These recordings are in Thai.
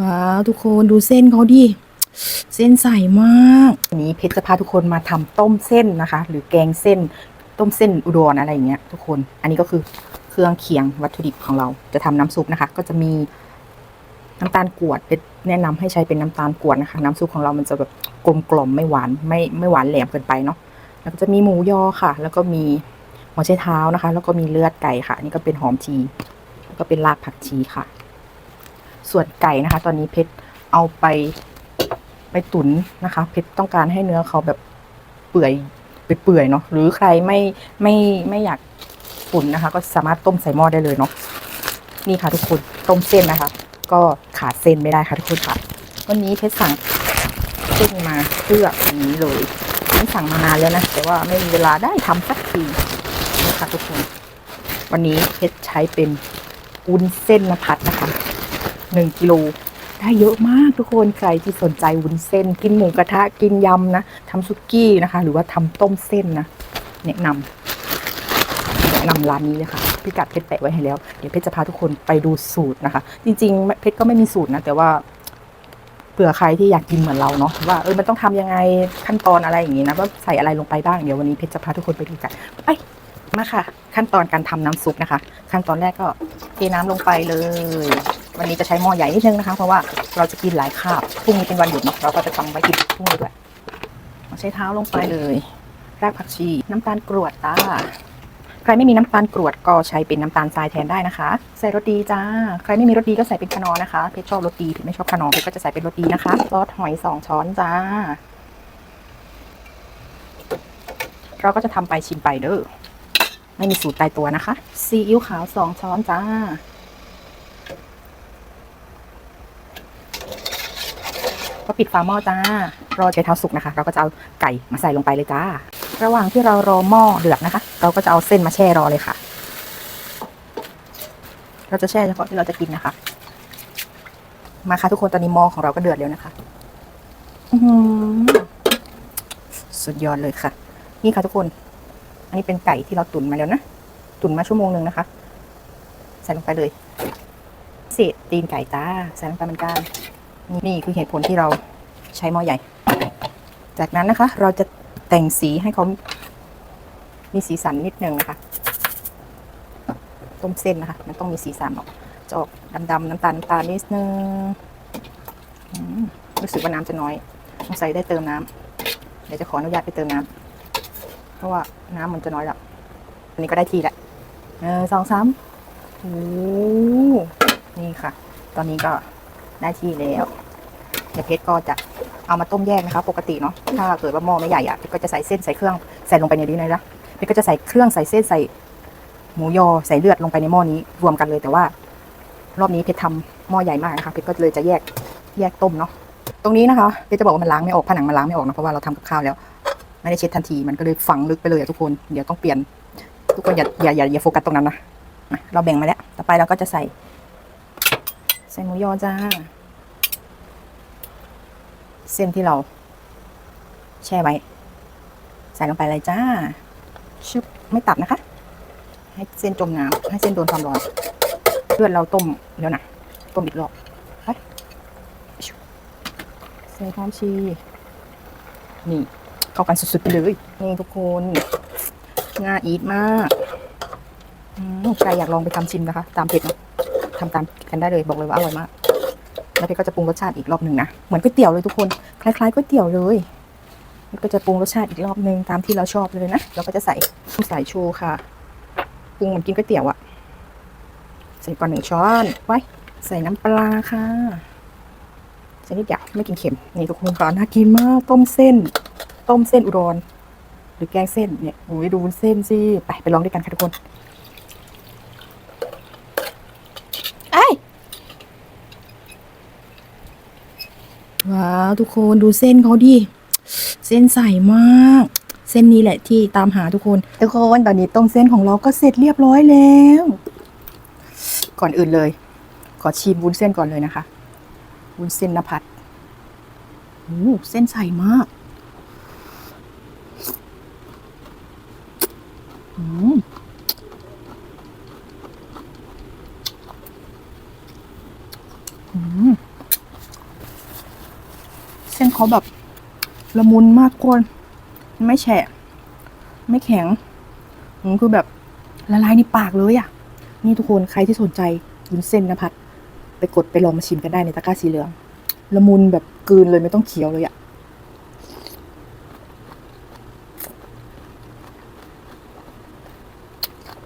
ว้าวทุกคนดูเส้นเขาดิ เส้นใสมากวันนี้เพชรจะพาทุกคนมาทำต้มเส้นนะคะ หรือแกงเส้นต้มเส้นอุดรอะไรอย่างเงี้ยทุกคน อันนี้ก็คือเครื่องเคียงวัตถุดิบของเราจะทำน้ำซุปนะคะ ก็จะมีน้ำตาลกวดเพชรแนะนำให้ใช้เป็นน้ำตาลกวดนะคะ น้ำซุปของเรามันจะแบบกลมกล่อมไม่หวานไม่ไม่หวานแหลมเกินไปเนาะแล้วก็จะมีหมูยอค่ะ แล้วก็มีหัวไชเท้านะคะ แล้วก็มีเลือดไก่ค่ะนนี่ก็เป็นหอมชีแล้วก็เป็นรากผักชีค่ะ ส่วนไก่นะคะ ตอนนี้เพชรเอาไปไปตุ๋นนะคะ เพชรต้องการให้เนื้อเขาแบบเปื่อยเปื่อยเนาะหรือใครไม่ไม่ไม่อยากตุ๋นนะคะ ก็สามารถต้มใส่หม้อได้เลยเนาะนี่ค่ะทุกคนต้มเส้นนะคะ ก็ขาดเส้นไม่ได้ค่ะทุกคนค่ะวันนี้เพชรสั่งเส้นมาเพื่ออันนี้เลยฉันสั่งมานานแล้วนะแต่ว่าไม่มีเวลาได้ทำสักทีนี่ค่ะทุกคน วันนี้เพชรใช้เป็นวุ้นเส้นนภัทรนะคะ หนึ่งกิโลได้เยอะมากทุกคนใครที่สนใจวุ้นเส้น กินหมูกระทะกินยำนะทำซุกี้นะคะ หรือว่าทำต้มเส้นนะแนะนำแนะนำร้านนี้เลยค่ะพิกัดเพชรแปะไว้ให้แล้ว เดี๋ยวเพชรจะพาทุกคนไปดูสูตรนะคะ จริง ๆ เพชรก็ไม่มีสูตรนะ แต่ว่าเผื่อใครที่อยากกินเหมือนเราเนาะว่าเออมันต้องทำยังไงขั้นตอนอะไรอย่างงี้นะว่าใส่อะไรลงไปบ้างเดี๋ยววันนี้เพชรจะพาทุกคนไปดูกันไปมาค่ะ ขั้นตอนการทำน้ำซุปนะคะ ขั้นตอนแรกก็เทน้ำลงไปเลย วันนี้จะใช้หม้อใหญ่นิดนึงนะคะ เพราะว่าเราจะกินหลายคาบพรุ่งนี้เป็นวันหยุดเนาะเราก็จะทำไว้กินพรุ่งนี้ด้วยใช้เท้าลงไปเลยรากผักชี น้ำตาลกรวดตาใครไม่มีน้ำตาลกรวดก็ใช้เป็นน้ำตาลทรายแทนได้นะคะ ใส่รสดีจ้า ใครไม่มีรสดีก็ใส่เป็นคะนอนะคะ เพชรชอบรสดีเพชรไม่ชอบคะนอเพชรก็จะใส่เป็นรสดีนะคะซอสหอยสองช้อนจ้า เราก็จะทำไปชิมไปเด้อไม่มีสูตรตายตัวนะคะซีอิ๊วขาวสองช้อนจ้า ก็ปิดฝาหม้อจ้ารอใช้เท้าสุกนะคะ เราก็จะเอาไก่มาใส่ลงไปเลยจ้า ระหว่างที่เรารอหม้อเดือดนะคะ เราก็จะเอาเส้นมาแช่รอเลยค่ะ เราจะแช่เฉพาะที่เราจะกินนะคะ มาค่ะทุกคนตอนนี้หม้อของเราก็เดือดแล้วนะคะอือหือสุดยอดเลยค่ะ นี่ค่ะทุกคน อันนี้เป็นไก่ที่เราตุ๋นมาแล้วนะ ตุ๋นมาชั่วโมงหนึ่งนะคะ ใส่ลงไปเลยเศษตีนไก่จ้าใส่ลงไปเหมือนกัน นี่คือเหตุผลที่เราใช้หม้อใหญ่ จากนั้นนะคะ เราจะแต่งสีให้เขามีสีสันนิดนึงนะคะ ต้มเส้นนะคะ มันต้องมีสีสันออกจะออกดำๆน้ำตาลน้ำตาลนิดนึงรู้สึกว่าน้ำจะน้อยสงสัยได้เติมน้ำเดี๋ยวจะขออนุญาตไปเติมน้ำเพราะว่าน้ำมันจะน้อยแล้วอันนี้ก็ได้ทีแหละหนึ่งสองสามโอ้นี่ค่ะ ตอนนี้ก็ ได้ที่แล้วเดี๋ยวเพชรก็จะเอามาต้มแยกนะคะ ปกติเนาะถ้าเกิดว่าหม้อไม่ใหญ่อะเพชรก็จะใส่เส้นใส่เครื่องใส่ลงไปในนี้เลยนะเพชรก็จะใส่เครื่องใส่เส้นใส่หมูยอใส่เลือดลงไปในหม้อนี้รวมกันเลยแต่ว่า รอบนี้เพชรทำหม้อใหญ่มากนะคะเพชรก็เลยจะแยกแยกต้มเนาะตรงนี้นะคะเพชรจะบอกว่ามันล้างไม่ออกผนังมันล้างไม่ออกนะเพราะว่าเราทำกับข้าวแล้วไม่ได้เช็ดทันทีมันก็เลยฝังลึกไปเลยอะทุกคนเดี๋ยวต้องเปลี่ยนทุกคนอย่าอย่าอย่าโฟกัสตรงนั้นนะเราแบ่งมาแล้ว ต่อไปเราก็จะใส่ ใส่หมูยอจ้า เส้นที่เรา แช่ไว้ ใส่ลงไปเลยจ้าชึบไม่ตัดนะคะ ให้เส้นจมน้ำให้เส้นโดนความร้อนเลือดเราต้มแล้วนะต้มอีกรอบไปใส่หอมชี นี่ เข้ากันสุดๆไปเลย นี่ทุกคนน่ายอีทมากใครอยากลองไปทำชิมนะคะ ตามเพจนะ ทำตามกันได้เลยบอกเลยว่าอร่อยมาก แล้วพี่ก็จะปรุงรสชาติอีกรอบหนึ่งนะ เหมือนก๋วยเตี๋ยวเลยทุกคน คล้ายๆก๋วยเตี๋ยวเลยแล้วก็จะปรุงรสชาติอีกรอบหนึ่งตามที่เราชอบเลยนะ เราก็จะใส่ใส่ชูค่ะ ปรุงเหมือนกินก๋วยเตี๋ยวอะใส่ก่อนหนึ่งช้อน ไว้ ใส่น้ำปลาค่ะใส่นิดเดียวไม่กินเค็ม นี่ทุกคนค่ะน่ากินมาก ต้มเส้น ต้มเส้นอุดรหรือแกงเส้นเนี่ยโอ้ยดูเส้นสิ ไปไปลองด้วยกันค่ะทุกคนไอ้ย ว้าวทุกคนดูเส้นเขาดิ เส้นใสมาก เส้นนี้แหละที่ตามหาทุกคน ทุกคนตอนนี้ต้มเส้นของเราก็เสร็จเรียบร้อยแล้ว ก่อนอื่นเลย ขอชิมวุ้นเส้นก่อนเลยนะคะ วุ้นเส้นนภัทรโอ้เส้นใสมาก อืมอืม เส้นเขาแบบละมุนมากคนไม่แฉะ ไม่แข็งมันคือแบบละลายในปากเลยอะ่ะ นี่ทุกคนใครที่สนใจวุ้นเส้นนะพัด ไปกดไปลองมาชิมกันได้ในตะกร้าสีเหลือง ละมุนแบบกลืนเลยไม่ต้องเคี้ยวเลยอะ่ะ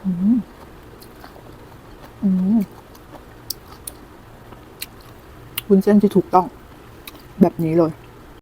อืมอืมวุ้นเส้นที่ถูกต้อง แบบนี้เลย